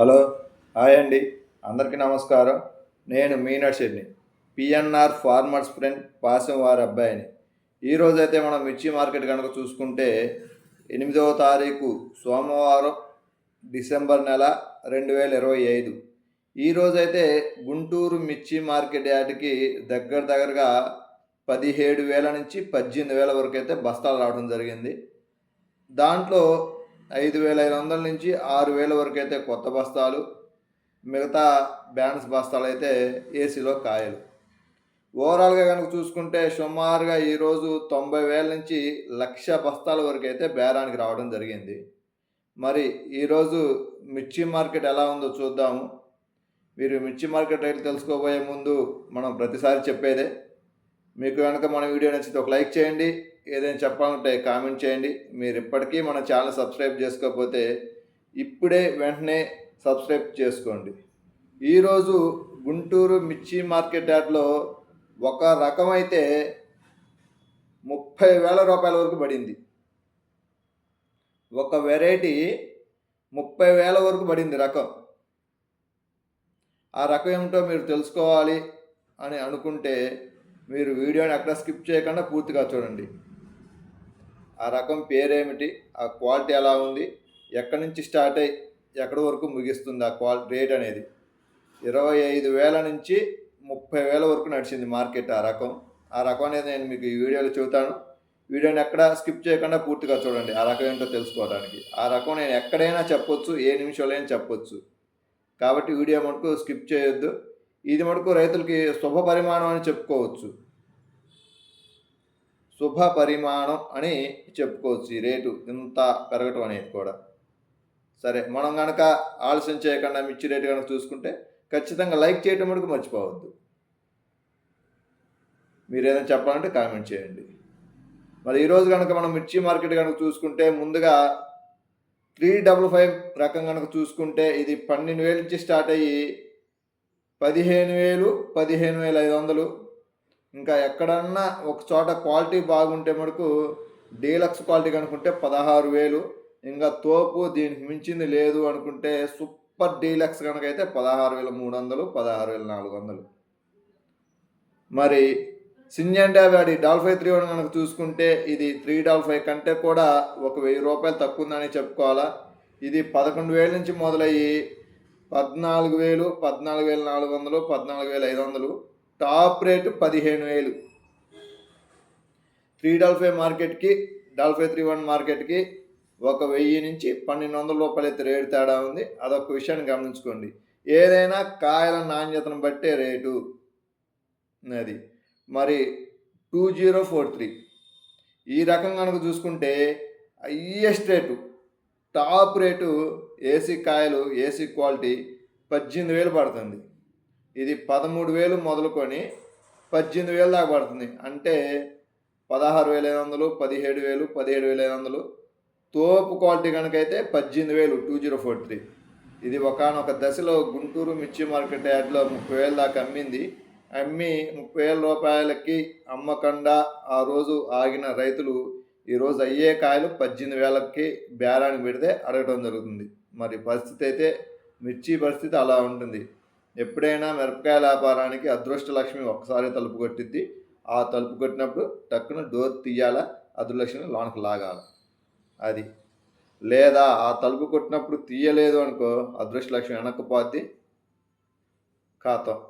Hello hi అండి. అందరికీ నమస్కారం. నేను మీనర్షిని పిఎన్ఆర్ ఫార్మర్స్ ఫ్రెండ్ పాసం వారి అబ్బాయిని. ఈరోజైతే మనం మిర్చి మార్కెట్ కనుక చూసుకుంటే ఎనిమిదవ తారీఖు సోమవారం డిసెంబర్ నెల రెండు వేల ఇరవై ఐదు. ఈరోజైతే గుంటూరు మిర్చి మార్కెట్ యార్డ్కి దగ్గర దగ్గరగా పదిహేడు వేల నుంచి పద్దెనిమిది వేల వరకు అయితే బస్తాలు రావడం జరిగింది. దాంట్లో ఐదు వేల ఐదు వందల నుంచి ఆరు వేల వరకు అయితే కొత్త బస్తాలు మిగతా బ్యాన్స్ బస్తాలు అయితే ఏసీలో కాయలు. ఓవరాల్గా కనుక చూసుకుంటే సుమారుగా ఈరోజు తొంభై వేల నుంచి లక్ష బస్తాల వరకు అయితే బేరానికి రావడం జరిగింది. మరి ఈరోజు మిర్చి మార్కెట్ ఎలా ఉందో చూద్దాము మీరు మిర్చి మార్కెట్ రేట్లు తెలుసుకోబోయే ముందు మనం ప్రతిసారి చెప్పేదే. మీకు కనుక మన వీడియో నచ్చితే ఒక లైక్ చేయండి. ఏదైనా చెప్పాలంటే కామెంట్ చేయండి. మీరు ఇప్పటికీ మన ఛానల్ సబ్స్క్రైబ్ చేసుకోకపోతే ఇప్పుడే వెంటనే సబ్స్క్రైబ్ చేసుకోండి. ఈరోజు గుంటూరు మిర్చి మార్కెట్ యార్డ్లో ఒక రకం అయితే ముప్పై వేల రూపాయల వరకు పడింది. ఒక వెరైటీ ముప్పై వేల వరకు పడింది రకం. ఆ రకం ఏమిటో మీరు తెలుసుకోవాలి అని అనుకుంటే మీరు వీడియోని ఎక్కడ స్కిప్ చేయకుండా పూర్తిగా చూడండి. ఆ రకం పేరేమిటి? ఆ క్వాలిటీ ఎలా ఉంది? ఎక్కడి నుంచి స్టార్ట్ అయ్యి ఎక్కడి వరకు ముగిస్తుంది ఆ క్వాలిటీ రేట్ అనేది? ఇరవై ఐదు వేల నుంచి ముప్పై వేల వరకు నడిచింది మార్కెట్ ఆ రకం. ఆ రకం అనేది నేను మీకు ఈ వీడియోలో చెబుతాను. వీడియోని ఎక్కడ స్కిప్ చేయకుండా పూర్తిగా చూడండి. ఆ రకం ఏంటో తెలుసుకోవడానికి. ఆ రకం నేను ఎక్కడైనా చెప్పొచ్చు ఏ నిమిషంలో చెప్పొచ్చు. కాబట్టి వీడియో మటుకు స్కిప్ చేయొద్దు. ఇది మటుకు రైతులకి శుభ పరిమాణం అని చెప్పుకోవచ్చు. శుభ పరిమాణం అని చెప్పుకోవచ్చు ఈ రేటు. ఇంత పెరగటం అనేది కూడా. సరే మనం కనుక ఆలస్యం చేయకుండా మిర్చి రేటు కనుక చూసుకుంటే ఖచ్చితంగా లైక్ చేయటం మటుకు మర్చిపోవద్దు. మీరు ఏదైనా చెప్పాలంటే కామెంట్ చేయండి. మరి ఈరోజు కనుక మనం మిర్చి మార్కెట్ కనుక చూసుకుంటే ముందుగా త్రీ డబుల్ ఫైవ్ రకం కనుక చూసుకుంటే ఇది పన్నెండు వేల నుంచి స్టార్ట్ అయ్యి పదిహేను వేలు పదిహేను వేల ఐదు వందలు ఇంకా ఎక్కడన్నా ఒక చోట క్వాలిటీ బాగుంటే మటుకు డీలక్స్ క్వాలిటీ కనుకుంటే పదహారు వేలు. ఇంకా తోపు దీనికి మించింది లేదు అనుకుంటే సూపర్ డీలక్స్ కనుక అయితే పదహారు వేల మూడు వందలు పదహారు వేల నాలుగు వందలు మరి సింజండా వ్యాడి డాల్ఫై త్రీ వన్ కనుక చూసుకుంటే ఇది త్రీ డాల్ ఫైవ్ కంటే కూడా ఒక వెయ్యి రూపాయలు తక్కువ ఉందని చెప్పుకోవాలా. ఇది పదకొండు వేల నుంచి మొదలయ్యి పద్నాలుగు వేలు పద్నాలుగు వేల నాలుగు వందలు పద్నాలుగు వేల ఐదు వందలు టాప్ రేటు పదిహేను వేలు. త్రీ డాల్ ఫైవ్ మార్కెట్కి డాల్ ఫైవ్ త్రీ వన్ మార్కెట్కి ఒక వెయ్యి నుంచి పన్నెండు వందల రూపాయలు అయితే రేటు తేడా ఉంది. అదొక విషయాన్ని గమనించుకోండి. ఏదైనా కాయల నాణ్యతను బట్టే రేటు అది మరి టూ జీరో ఫోర్ త్రీ ఈ రకం కనుక చూసుకుంటే highest rate top rate AC కాయలు ఏసీ క్వాలిటీ పద్దెనిమిది వేలు పడుతుంది. ఇది పదమూడు వేలు మొదలుకొని పద్దెనిమిది వేలు దాకా పడుతుంది. అంటే పదహారు వేల ఐదు వందలు పదిహేడు వేలు పదిహేడు వేల ఐదు వందలు. తోపు క్వాలిటీ కనుక అయితే పద్దెనిమిది వేలు టూ జీరో ఫోర్ త్రీ. ఇది ఒకనొక దశలో గుంటూరు మిర్చి మార్కెట్ యార్డ్లో ముప్పై వేలు దాకా అమ్మింది. అమ్మి ముప్పై వేల రూపాయలకి అమ్మకుండా ఆ రోజు ఆగిన రైతులు ఈరోజు అయ్యే కాయలు పద్దెనిమిది వేలకి బేరానికి పెడితే అడగడం జరుగుతుంది. మరి పరిస్థితి అయితే మిర్చి పరిస్థితి అలా ఉంటుంది. ఎప్పుడైనా మిరపకాయల వ్యాపారానికి అదృష్ట లక్ష్మి ఒక్కసారి తలుపు కొట్టిద్ది. ఆ తలుపు కొట్టినప్పుడు టక్కున డోర్ తీయాలా? అదృష్టలక్ష్మి లోనకి లాగాల? అది. లేదా ఆ తలుపు కొట్టినప్పుడు తీయలేదు అనుకో అదృష్టలక్ష్మి వెనక్కపోద్ది. ఖాతం.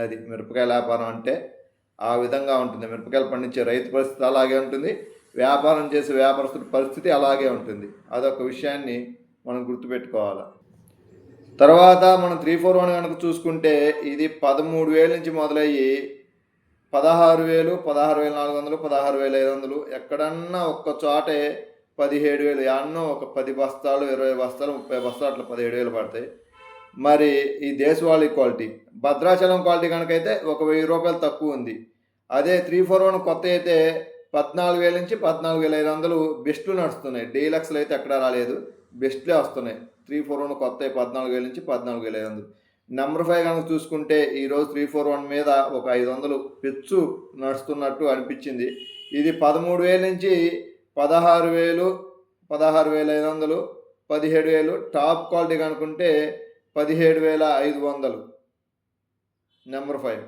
అది. మిరపకాయల వ్యాపారం అంటే ఆ విధంగా ఉంటుంది. మిరపకాయలు పండించే రైతు పరిస్థితి అలాగే ఉంటుంది. వ్యాపారం చేసే వ్యాపారస్తుల పరిస్థితి అలాగే ఉంటుంది. అదొక విషయాన్ని మనం గుర్తుపెట్టుకోవాలి? తర్వాత మనం త్రీ ఫోర్ వన్ కనుక చూసుకుంటే ఇది పదమూడు వేల నుంచి మొదలయ్యి పదహారు వేలు పదహారు వేల నాలుగు వందలు పదహారు వేల ఐదు వందలు. ఎక్కడన్నా ఒక్క చోటే పదిహేడు వేలు ఎన్నో ఒక పది బస్తాలు ఇరవై బస్తాలు ముప్పై బస్తాలు అట్లా పదిహేడు వేలు పడతాయి. మరి ఈ దేశవాళీ క్వాలిటీ భద్రాచలం క్వాలిటీ కనుకైతే ఒక వెయ్యి రూపాయలు తక్కువ ఉంది. అదే త్రీ ఫోర్ వన్ కొత్త అయితే పద్నాలుగు వేల నుంచి పద్నాలుగు వేల ఐదు వందలు బెస్ట్లు నడుస్తున్నాయి. డీలక్స్లు అయితే ఎక్కడ రాలేదు. బెస్ట్లే వస్తున్నాయి. త్రీ ఫోర్ వన్ కొత్త పద్నాలుగు వేల నుంచి పద్నాలుగు వేల ఐదు వందలు నెంబర్ ఫైవ్ కనుక చూసుకుంటే ఈరోజు త్రీ ఫోర్ వన్ మీద ఒక ఐదు వందలు పెచ్చు నడుస్తున్నట్టు అనిపించింది. ఇది పదమూడు వేల నుంచి పదహారు వేలు పదహారు వేల ఐదు వందలు పదిహేడు వేలు టాప్ క్వాలిటీ కనుకుంటే పదిహేడు వేల ఐదు వందలు. Number five.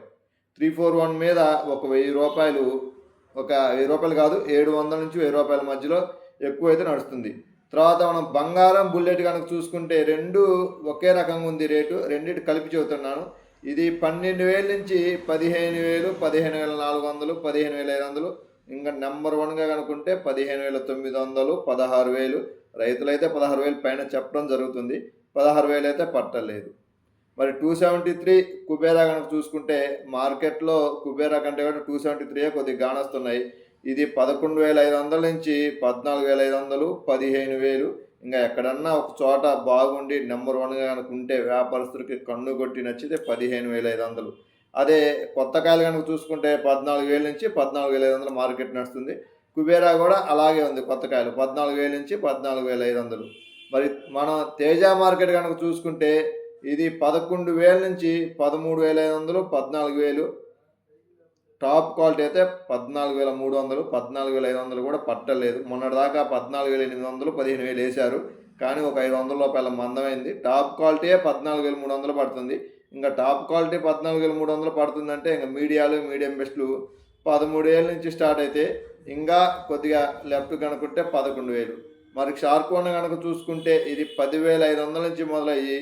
Three four one మీద ఒక వెయ్యి రూపాయలు ఒక వెయ్యి రూపాయలు కాదు ఏడు వందల నుంచి వెయ్యి రూపాయల మధ్యలో ఎక్కువైతే నడుస్తుంది. తర్వాత మనం బంగారం బుల్లెట్ కనుక చూసుకుంటే రెండు ఒకే రకంగా ఉంది రేటు. రెండింటి కలిపి చెబుతున్నాను. ఇది పన్నెండు వేల నుంచి పదిహేను వేలు పదిహేను వేల నాలుగు వందలు పదిహేను వేల ఐదు వందలు. ఇంకా నెంబర్ వన్గా కనుక్కుంటే పదిహేను వేల తొమ్మిది వందలు పదహారు వేలు. రైతులైతే పదహారు వేలు పైన చెప్పడం జరుగుతుంది. పదహారు వేలు అయితే పట్టలేదు. మరి టూ సెవెంటీ త్రీ కుబేరా కనుక చూసుకుంటే మార్కెట్లో కుబేరా కంటే కూడా టూ సెవెంటీ త్రీయే కొద్దిగా గానొస్తున్నాయి. ఇది పదకొండు వేల ఐదు వందల నుంచి పద్నాలుగు వేల ఐదు వందలు పదిహేను వేలు. ఇంకా ఎక్కడన్నా ఒక చోట బాగుండి నెంబర్ వన్గా అనుకుంటే ఉంటే వ్యాపారస్తుడికి కన్ను కొట్టి నచ్చితే పదిహేను వేల ఐదు వందలు. అదే కొత్త కాయలు కనుక చూసుకుంటే పద్నాలుగు వేల నుంచి పద్నాలుగు వేల ఐదు వందలు మార్కెట్ నడుస్తుంది. కుబేరా కూడా అలాగే ఉంది కొత్త కాయలు పద్నాలుగు వేల నుంచి పద్నాలుగు వేల ఐదు వందలు. మరి మనం తేజ మార్కెట్ కనుక చూసుకుంటే ఇది పదకొండు వేల నుంచి పదమూడు వేల ఐదు వందలు పద్నాలుగు వేలు. టాప్ క్వాలిటీ అయితే పద్నాలుగు వేల మూడు వందలు పద్నాలుగు వేల ఐదు వందలు కూడా పట్టలేదు. మొన్నటిదాకా పద్నాలుగు వేల ఎనిమిది వందలు పదిహేను వేలు వేశారు. కానీ ఒక ఐదు వందల రూపాయల మందమైంది. టాప్ క్వాలిటీయే పద్నాలుగు వేల మూడు వందలు పడుతుంది. ఇంకా టాప్ క్వాలిటీ పద్నాలుగు వేల మూడు వందలు పడుతుందంటే ఇంకా మీడియాలు మీడియం బెస్ట్లు పదమూడు వేల నుంచి స్టార్ట్ అయితే ఇంకా కొద్దిగా లెఫ్ట్ కనుక్కుంటే పదకొండు వేలు. మరి షార్కోన్ కనుక చూసుకుంటే ఇది పదివేల ఐదు వందల నుంచి మొదలయ్యి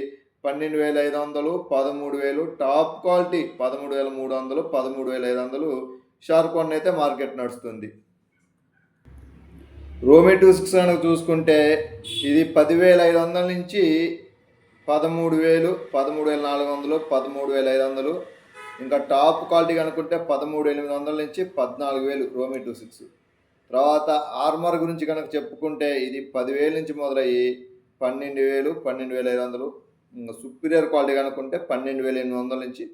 పన్నెండు వేల ఐదు వందలు పదమూడు వేలు టాప్ క్వాలిటీ పదమూడు వేల మూడు వందలు పదమూడు వేల ఐదు వందలు షార్కోన్ అయితే మార్కెట్ నడుస్తుంది. రోమి టూస్క్స్ కనుక చూసుకుంటే ఇది పదివేల ఐదు వందల నుంచి పదమూడు వేలు పదమూడు వేల నాలుగు వందలు పదమూడు వేల ఐదు వందలు. ఇంకా టాప్ క్వాలిటీ కనుక్కుంటే పదమూడు ఎనిమిది వందల నుంచి పద్నాలుగు వేలు రోమి టూ సిక్స్. తర్వాత ఆర్మర్ గురించి కనుక చెప్పుకుంటే ఇది పదివేల నుంచి మొదలయ్యి పన్నెండు వేలు పన్నెండు వేల ఐదు వందలు సుపీరియర్ క్వాలిటీ కనుక్కుంటే పన్నెండు వేల ఎనిమిది వందల నుంచి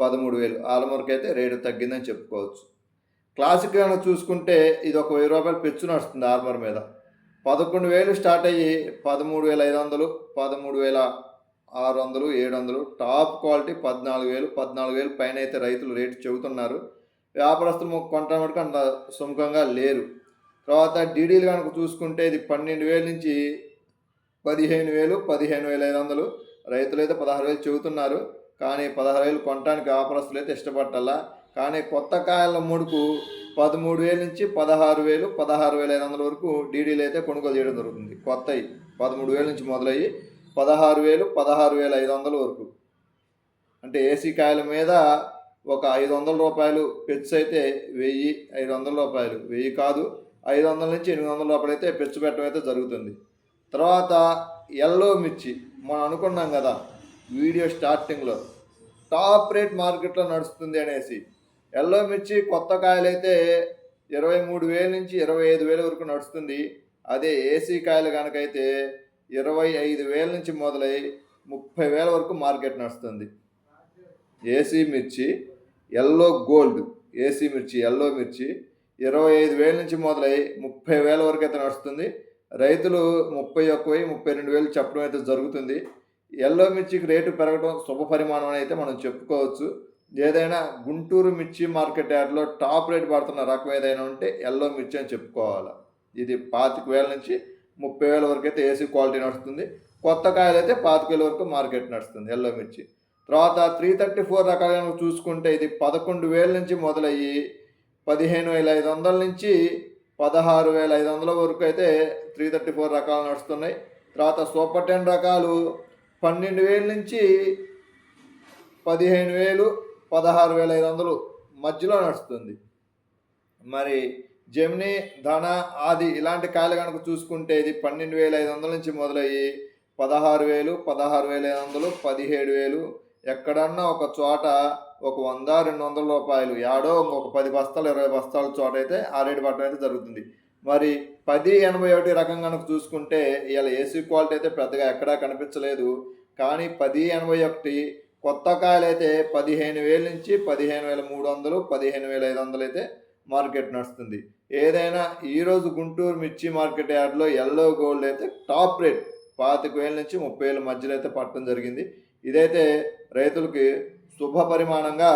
పదమూడు వేలు. ఆలమూరుకి అయితే రేటు తగ్గిందని చెప్పుకోవచ్చు. క్లాసిక్ కనుక చూసుకుంటే ఇది ఒక వెయ్యి రూపాయలు పెచ్చు నడుస్తుంది ఆర్మర్ మీద. పదకొండు వేలు స్టార్ట్ అయ్యి పదమూడు వేల ఐదు వందలు పదమూడు వేల ఆరు వందలు ఏడు వందలు. టాప్ క్వాలిటీ పద్నాలుగు వేలు పద్నాలుగు వేలు పైన అయితే రైతులు రేటు చెబుతున్నారు. వ్యాపారస్తులు కొంటాం వరకు అంత సుముఖంగా లేరు. తర్వాత డీడీలు కనుక చూసుకుంటే ఇది పన్నెండు వేల నుంచి పదిహేను వేలు పదిహేను వేల ఐదు వందలు. రైతులు అయితే పదహారు వేలు చెబుతున్నారు. కానీ పదహారు వేలు కొనడానికి వ్యాపారస్తులు అయితే ఇష్టపడాలా కానీ కొత్త కాయల ముడుకు పదమూడు వేల నుంచి పదహారు వేలు పదహారు వేల ఐదు వందల వరకు డీడీలు అయితే కొనుగోలు చేయడం జరుగుతుంది. కొత్తవి పదమూడు వేల నుంచి మొదలయ్యి పదహారు వేలు పదహారు వేల ఐదు వందల వరకు. అంటే ఏసీ కాయల మీద ఒక ఐదు వందల రూపాయలు పెచ్చు అయితే వెయ్యి ఐదు వందల రూపాయలు. వెయ్యి కాదు ఐదు వందల నుంచి ఎనిమిది వందల రూపాయలు అయితే పెచ్చు పెట్టడం అయితే జరుగుతుంది. తర్వాత ఎల్లో మిర్చి. మనం అనుకున్నాం కదా వీడియో స్టార్టింగ్లో టాప్ రేట్ మార్కెట్లో నడుస్తుంది అనేసి. ఎల్లో మిర్చి కొత్త కాయలైతే ఇరవై మూడు వేల నుంచి ఇరవై ఐదు వేల వరకు నడుస్తుంది. అదే ఏసీ కాయలు కనుకైతే ఇరవై ఐదు వేల నుంచి మొదలై ముప్పై వేల వరకు మార్కెట్ నడుస్తుంది. ఏసీ మిర్చి ఎల్లో గోల్డ్ ఏసీ మిర్చి ఎల్లో మిర్చి ఇరవై ఐదు వేల నుంచి మొదలై ముప్పై వేల వరకు అయితే నడుస్తుంది. రైతులు ముప్పై ఒక్క వెయ్యి ముప్పై రెండు వేలు చెప్పడం అయితే జరుగుతుంది. ఎల్లో మిర్చికి రేటు పెరగడం శుభ పరిమాణం అని అయితే మనం చెప్పుకోవచ్చు. ఏదైనా గుంటూరు మిర్చి మార్కెట్ యార్డ్లో టాప్ రేట్ పడుతున్న రకం ఏదైనా ఉంటే ఎల్లో మిర్చి అని చెప్పుకోవాలి. ఇది పాతిక వేల నుంచి ముప్పై వేల వరకు అయితే ఏసీ క్వాలిటీ నడుస్తుంది. కొత్త కాయలు అయితే పాతిక వేల వరకు మార్కెట్ నడుస్తుంది ఎల్లో మిర్చి. తర్వాత త్రీ థర్టీ ఫోర్ రకాలను చూసుకుంటే ఇది పదకొండు వేల నుంచి మొదలయ్యి పదిహేను వేల ఐదు వందల నుంచి పదహారు వేల ఐదు వందల వరకు అయితే త్రీ థర్టీ ఫోర్ రకాలు నడుస్తున్నాయి. తర్వాత సూపర్ టెన్ రకాలు పన్నెండు వేల నుంచి పదిహేను వేలు పదహారు వేల ఐదు వందలు మధ్యలో నడుస్తుంది. మరి జమిని ధన ఆది ఇలాంటి కాయలు కనుక చూసుకుంటే ఇది పన్నెండు వేల ఐదు వందల నుంచి మొదలయ్యి పదహారు వేలు పదహారు వేల ఐదు వందలు పదిహేడు వేలు ఎక్కడన్నా ఒక చోట ఒక వంద రెండు వందల రూపాయలు యాడో ఇంకొక పది బస్తాలు ఇరవై బస్తాల చోట అయితే ఆ రేటు పట్టడం అయితే జరుగుతుంది. మరి పది ఎనభై ఒకటి రకం కనుక చూసుకుంటే ఇలా ఏసీ క్వాలిటీ అయితే పెద్దగా ఎక్కడా కనిపించలేదు. కానీ పది ఎనభై ఒకటి కొత్త కాయలు అయితే పదిహేను వేల నుంచి పదిహేను వేల మూడు వందలు పదిహేను వేల ఐదు వందలు అయితే మార్కెట్ నడుస్తుంది. ఏదైనా ఈరోజు గుంటూరు మిర్చి మార్కెట్ యార్డ్లో ఎల్లో గోల్డ్ అయితే టాప్ రేట్ పాతిక వేల నుంచి ముప్పై వేల మధ్యలో అయితే పట్టడం జరిగింది. ఇదైతే రైతులకి శుభ పరిమాణంగా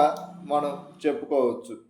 మనం చెప్పుకోవచ్చు.